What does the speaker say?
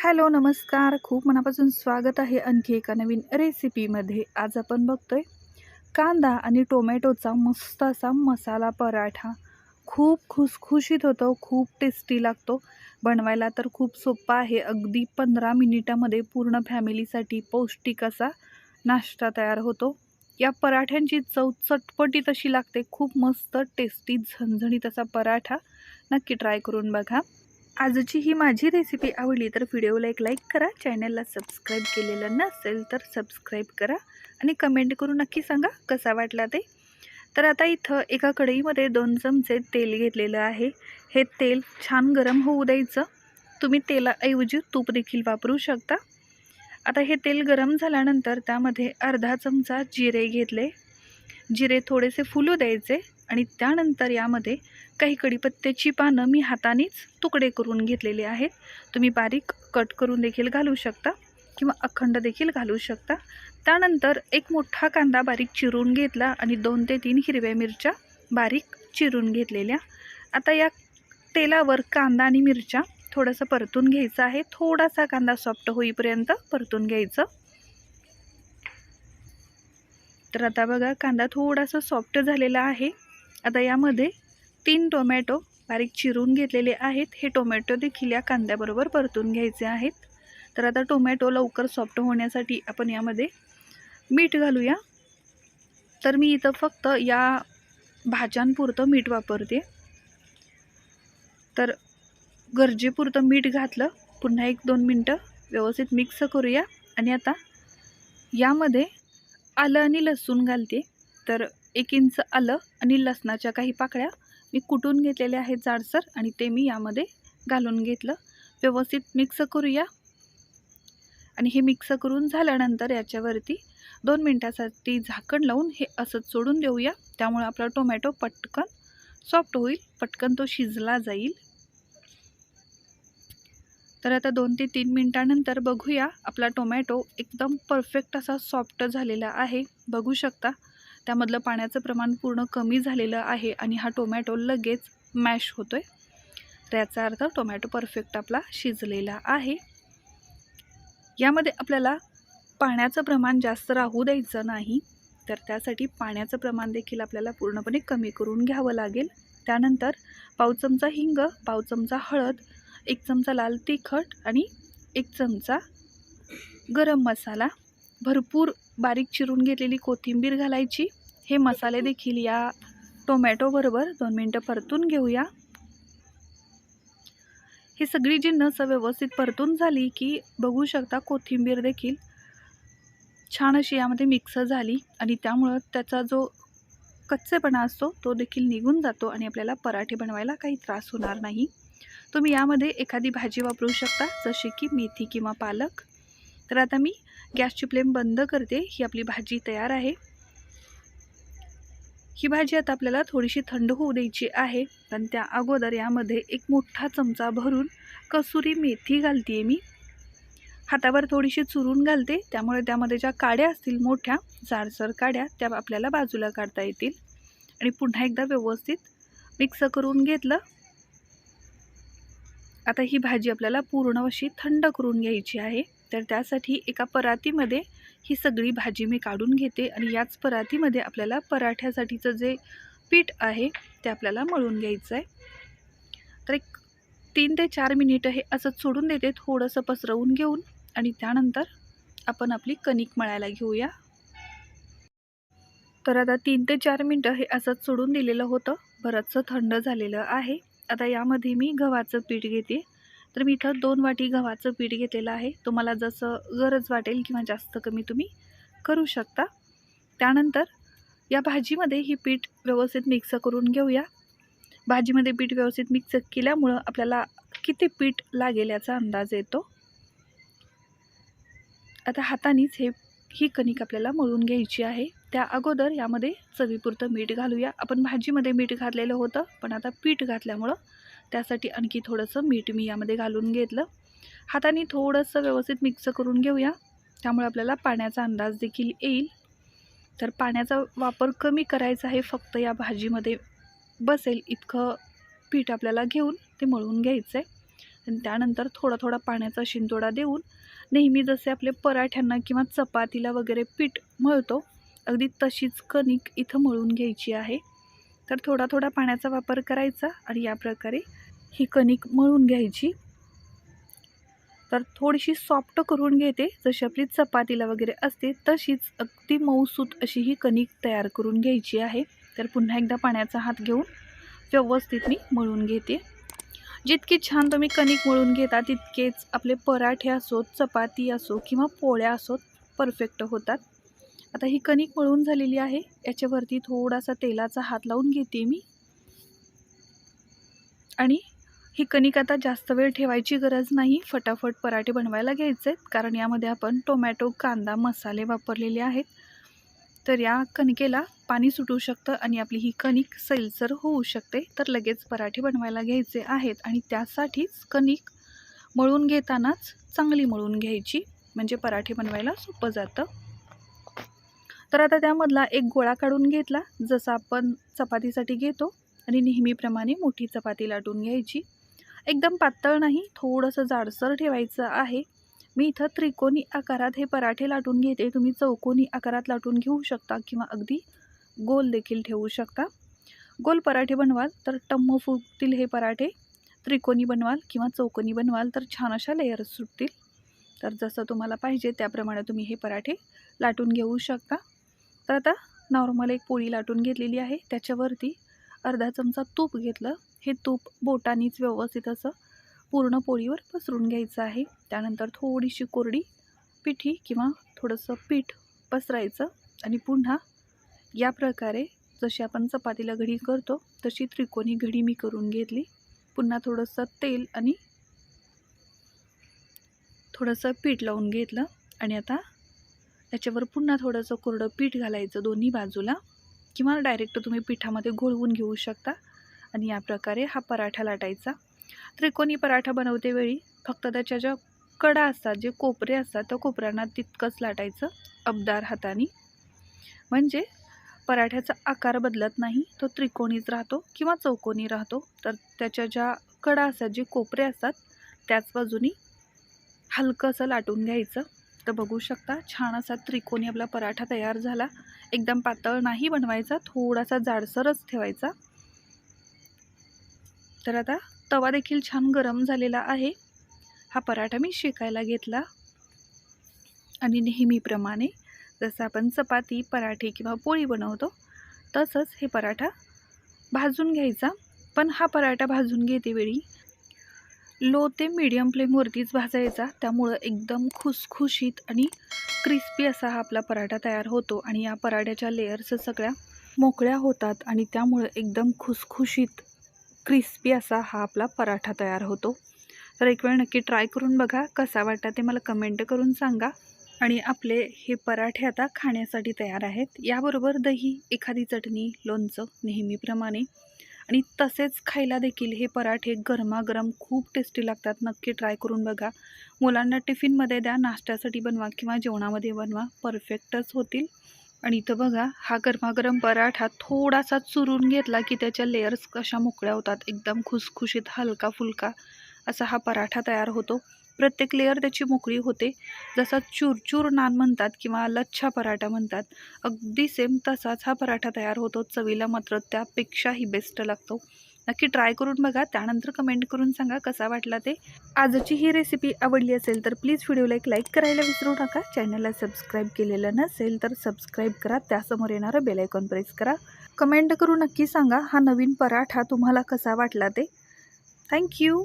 Hello नमस्कार. खूप मनापासून स्वागत आहे आणखी एका नवीन रेसिपीमध्ये. आज आपण बघतोय कांदा आणि टोमॅटोचा मस्त असा मसाला पराठा. खूप खुसखुशीत होतो खूप टेस्टी लागतो. बनवायला तर खूप सोपा आहे. अगदी पंधरा मिनिटामध्ये पूर्ण फॅमिलीसाठी पौष्टिक असा नाश्ता तयार होतो. या पराठ्यांची चव चटपटीत अशी लागते. खूप मस्त टेस्टी झणझणीत असा पराठा. नक्की ट्राय करून बघा. आजची ही माझी रेसिपी आवडली तर व्हिडिओला एक लाईक करा चॅनलला सबस्क्राईब केलेलं नसेल तर सबस्क्राईब करा आणि कमेंट करून नक्की सांगा कसा वाटला ते. तर आता इथं एका कढईमध्ये दोन चमचे तेल घेतलेलं आहे. हे तेल छान गरम होऊ द्यायचं. तुम्ही तेलाऐवजी तूप देखील वापरू शकता. आता हे तेल गरम झाल्यानंतर त्यामध्ये अर्धा चमचा जिरे घेतले. जिरे थोडेसे फुलू द्यायचे. आणि त्यानंतर यामध्ये काही कडीपत्त्याची पानं मी हातानेच तुकडे करून घेतलेले आहेत. तुम्ही बारीक कट करून देखील घालू शकता किंवा अखंड देखील घालू शकता. त्यानंतर एक मोठा कांदा बारीक चिरून घेतला आणि दोन ते तीन हिरव्या मिरच्या बारीक चिरून घेतलेल्या. आता या तेलावर कांदा आणि मिरच्या थोडंसं परतून घ्यायचं आहे. थोडासा कांदा सॉफ्ट होईपर्यंत परतून घ्यायचं. तर आता बघा कांदा थोडासा सॉफ्ट झालेला आहे. आता यामध्ये तीन टोमॅटो बारीक चिरून घेतलेले आहेत. हे टोमॅटो देखील या कांद्याबरोबर परतून घ्यायचे आहेत. तर आता टोमॅटो लवकर सॉफ्ट होण्यासाठी आपण यामध्ये मीठ घालूया. तर मी इथं फक्त या भाज्यांपुरतं मीठ वापरते. तर गरजेपुरतं मीठ घातलं. पुन्हा एक दोन मिनटं व्यवस्थित मिक्स करूया. आणि आता यामध्ये आलं आणि लसूण घालते. तर एक इंच आलं आणि लसणाच्या काही पाकळ्या मी कुटून घेतलेल्या आहेत जाडसर आणि ते मी यामध्ये घालून घेतलं. व्यवस्थित मिक्स करूया. आणि हे मिक्स करून झाल्यानंतर याच्यावरती दोन मिनटासाठी झाकण लावून हे असंच सोडून देऊया. त्यामुळे आपला टोमॅटो पटकन सॉफ्ट होईल पटकन तो शिजला जाईल. तर आता दोन ते तीन मिनटानंतर बघूया आपला टोमॅटो एकदम परफेक्ट असा सॉफ्ट झालेला आहे. बघू शकता. त्यामधलं पाण्याचं प्रमाण पूर्ण कमी झालेलं आहे आणि हा टोमॅटो लगेच मॅश होतो आहे तर याचा अर्थ टोमॅटो परफेक्ट आपला शिजलेला आहे. यामध्ये आपल्याला पाण्याचं प्रमाण जास्त राहू द्यायचं नाही तर त्यासाठी पाण्याचं प्रमाण देखील आपल्याला पूर्णपणे कमी करून घ्यावं लागेल. त्यानंतर पाव चमचा हिंग पाव चमचा हळद एक चमचा लाल तिखट आणि एक चमचा गरम मसाला. भरपूर बारीक चिरून घेतलेली कोथिंबीर घालायची. हे मसाले देखील या टोमॅटोबरोबर दोन मिनटं परतून घेऊया. ही सगळी जिन्नस व्यवस्थित परतून झाली की बघू शकता कोथिंबीर देखील छान अशी यामध्ये मिक्स झाली आणि त्यामुळं त्याचा जो कच्चेपणा असतो तो देखील निघून जातो आणि आपल्याला पराठे बनवायला काही त्रास होणार नाही. तुम्ही यामध्ये एखादी भाजी वापरू शकता जशी की मेथी किंवा पालक. तर आता मी गॅसची फ्लेम बंद करते. ही आपली भाजी तयार आहे. ही भाजी आता आपल्याला थोडीशी थंड होऊ द्यायची आहे. पण त्या अगोदर यामध्ये एक मोठा चमचा भरून कसुरी मेथी घालते मी. हातावर थोडीशी चुरून घालते. त्यामुळे त्यामध्ये ज्या काड्या असतील मोठ्या जाडसर काड्या त्या आपल्याला बाजूला काढता येतील. आणि पुन्हा एकदा व्यवस्थित मिक्स करून घेतलं. आता ही भाजी आपल्याला पूर्ण अशी थंड करून घ्यायची आहे. तर त्यासाठी एका परातीमध्ये ही सगळी भाजी मी काढून घेते आणि याच परातीमध्ये आपल्याला पराठ्यासाठीचं जे पीठ आहे ते आपल्याला मळून घ्यायचं आहे. तर एक तीन ते चार मिनिटं हे असंच सोडून देते थोडंसं पसरवून घेऊन आणि त्यानंतर आपण आपली कणिक मळायला घेऊया. तर आता तीन ते चार मिनटं हे असंच सोडून दिलेलं होतं बरंचसं थंड झालेलं आहे. आता यामध्ये मी गव्हाचं पीठ घेते. तर मी इथं दोन वाटी गव्हाचं पीठ घेतलेलं आहे. तुम्हाला जसं गरज वाटेल किंवा जास्त कमी तुम्ही करू शकता. त्यानंतर या भाजीमध्ये ही पीठ व्यवस्थित मिक्स करून घेऊया. भाजीमध्ये पीठ व्यवस्थित मिक्स केल्यामुळं आपल्याला किती पीठ लागेल याचा अंदाज येतो. आता हातानेच हे ही कणिक आपल्याला मळून घ्यायची आहे. त्या अगोदर यामध्ये चवीपुरतं मीठ घालूया. आपण भाजीमध्ये मीठ घातलेलं होतं पण आता पीठ घातल्यामुळं त्यासाठी आणखी थोडंसं मीठ मी यामध्ये घालून घेतलं. हाताने थोडंसं व्यवस्थित मिक्स करून घेऊया. त्यामुळे आपल्याला पाण्याचा अंदाज देखील येईल. तर पाण्याचा वापर कमी करायचा आहे फक्त या भाजीमध्ये बसेल इतकं पीठ आपल्याला घेऊन ते मळून घ्यायचं आहे आणि त्यानंतर थोडा थोडा पाण्याचा शिंतोडा देऊन नेहमी जसे आपले पराठ्यांना किंवा चपातीला वगैरे पीठ मळतो अगदी तशीच कणिक इथं मळून घ्यायची आहे. तर थोडा थोडा पाण्याचा वापर करायचा आणि या प्रकारे ही कणिक मळून घ्यायची. तर थोडीशी सॉफ्ट करून घेते. जशी आपली चपातीला वगैरे असते तशीच अगदी मऊसूत अशी ही कणिक तयार करून घ्यायची आहे. तर पुन्हा एकदा पाण्याचा हात घेऊन व्यवस्थित मी मळून घेते. जितकी छान तुम्ही कणिक मळून घेता तितकेच आपले पराठे असोत चपाती असो किंवा पोळ्या असोत परफेक्ट होतात. आता ही कणिक मळून झालेली आहे. याच्यावरती थोडासा तेलाचा हात लावून घेते मी. आणि ही कणिक आता जास्त वेळ ठेवायची गरज नाही. फटाफट पराठे बनवायला घ्यायचे आहेत. कारण यामध्ये आपण टोमॅटो कांदा मसाले वापरलेले आहेत. तर या कणिकेला पाणी सुटू शकतं आणि आपली ही कणिक सैलसर होऊ शकते. तर लगेच पराठे बनवायला घ्यायचे आहेत आणि त्यासाठीच कणिक मळून घेतानाच चांगली मळून घ्यायची. म्हणजे पराठे बनवायला सोपं जातं. तर आता त्यामधला एक गोळा काढून घेतला. जसा आपण चपातीसाठी घेतो आणि नेहमीप्रमाणे मोठी चपाती लाटून घ्यायची. एकदम पातळ नाही थोडंसं जाडसर ठेवायचं आहे. मी इथं त्रिकोणी आकारात हे पराठे लाटून घेते. तुम्ही चौकोनी आकारात लाटून घेऊ शकता किंवा अगदी गोल देखील ठेवू शकता. गोल पराठे बनवाल तर टम्म फुटतील हे पराठे. त्रिकोणी बनवाल किंवा चौकोनी बनवाल तर छान अशा लेयर्स सुटतील. तर जसं तुम्हाला पाहिजे त्याप्रमाणे तुम्ही हे पराठे लाटून घेऊ शकता. तर आता नॉर्मल एक पोळी लाटून घेतलेली आहे. त्याच्यावरती अर्धा चमचा तूप घेतलं. हे तूप बोटानीच व्यवस्थित असं पूर्ण पोळीवर पसरून घ्यायचं आहे. त्यानंतर थोडीशी कोरडी पिठी किंवा थोडंसं पीठ पसरायचं आणि पुन्हा या प्रकारे जशी आपण चपातीला घडी करतो तशी त्रिकोणी घडी मी करून घेतली. पुन्हा थोडंसं तेल आणि थोडंसं पीठ लावून घेतलं आणि आता त्याच्यावर पुन्हा थोडंसं कोरडं पीठ घालायचं दोन्ही बाजूला. किंवा डायरेक्ट तुम्ही पिठामध्ये घोळवून घेऊ शकता. आणि या प्रकारे हा पराठा लाटायचा. त्रिकोणी पराठा बनवते वेळी फक्त त्याच्या ज्या कडा असतात जे कोपरे असतात त्या कोपऱ्यांना तितकंच लाटायचं अबदार हाताने. म्हणजे पराठ्याचा आकार बदलत नाही तो त्रिकोणीच राहतो किंवा चौकोनी राहतो. तर त्याच्या ज्या कडा असतात जे कोपरे असतात त्याच बाजूनी हलकं असं लाटून घ्यायचं. तर बघू शकता छान असा त्रिकोणी आपला पराठा तयार झाला. एकदम पातळ नाही बनवायचा थोडासा जाडसरच ठेवायचा. तर आता तवा देखील छान गरम झालेला आहे. हा पराठा मी शेकायला घेतला. आणि नेहमीप्रमाणे जसं आपण चपाती पराठे किंवा पोळी बनवतो तसंच हे पराठा भाजून घ्यायचा. पण हा पराठा भाजून घेते वेळी लो ते मीडियम फ्लेमवरतीच भाजायचा. त्यामुळं एकदम खुसखुशीत आणि क्रिस्पी असा हा आपला पराठा तयार होतो. आणि या पराठ्याच्या लेयर्स सगळ्या मोकळ्या होतात आणि त्यामुळं एकदम खुसखुशीत क्रिस्पी असा हा आपला पराठा तयार होतो. तर एक वेळ नक्की ट्राय करून बघा कसा वाटता ते मला कमेंट करून सांगा. आणि आपले हे पराठे आता खाण्यासाठी तयार आहेत. याबरोबर दही एखादी चटणी लोणचं नेहमीप्रमाणे. आणि तसेच खायला देखील हे पराठे गरमागरम खूप टेस्टी लागतात. नक्की ट्राय करून बघा. मुलांना टिफिनमध्ये द्या नाश्त्यासाठी बनवा किंवा जेवणामध्ये बनवा. परफेक्टच होतील. आणि इथं बघा हा गरमागरम पराठा थोडासा चुरून घेतला की त्याच्या लेयर्स कशा मोकळ्या होतात. एकदम खुसखुशीत हलका फुलका असा हा पराठा तयार होतो. प्रत्येक लेअर त्याची मोकळी होते. जसा चुरचूर नान म्हणतात किंवा लच्छा पराठा म्हणतात अगदी सेम तसाच हा पराठा तयार होतो. चवीला मात्र त्यापेक्षाही बेस्ट लागतो. नक्की ट्राय करून बघा. त्यानंतर कमेंट करून सांगा कसा वाटला ते. आजची ही रेसिपी आवडली असेल तर प्लीज व्हिडिओला एक लाईक करायला विसरू नका. चॅनलला सबस्क्राईब केलेलं नसेल तर सबस्क्राईब करा. त्यासमोर येणारं बेलायकॉन प्रेस करा. कमेंट करून नक्की सांगा हा नवीन पराठा तुम्हाला कसा वाटला ते. थँक्यू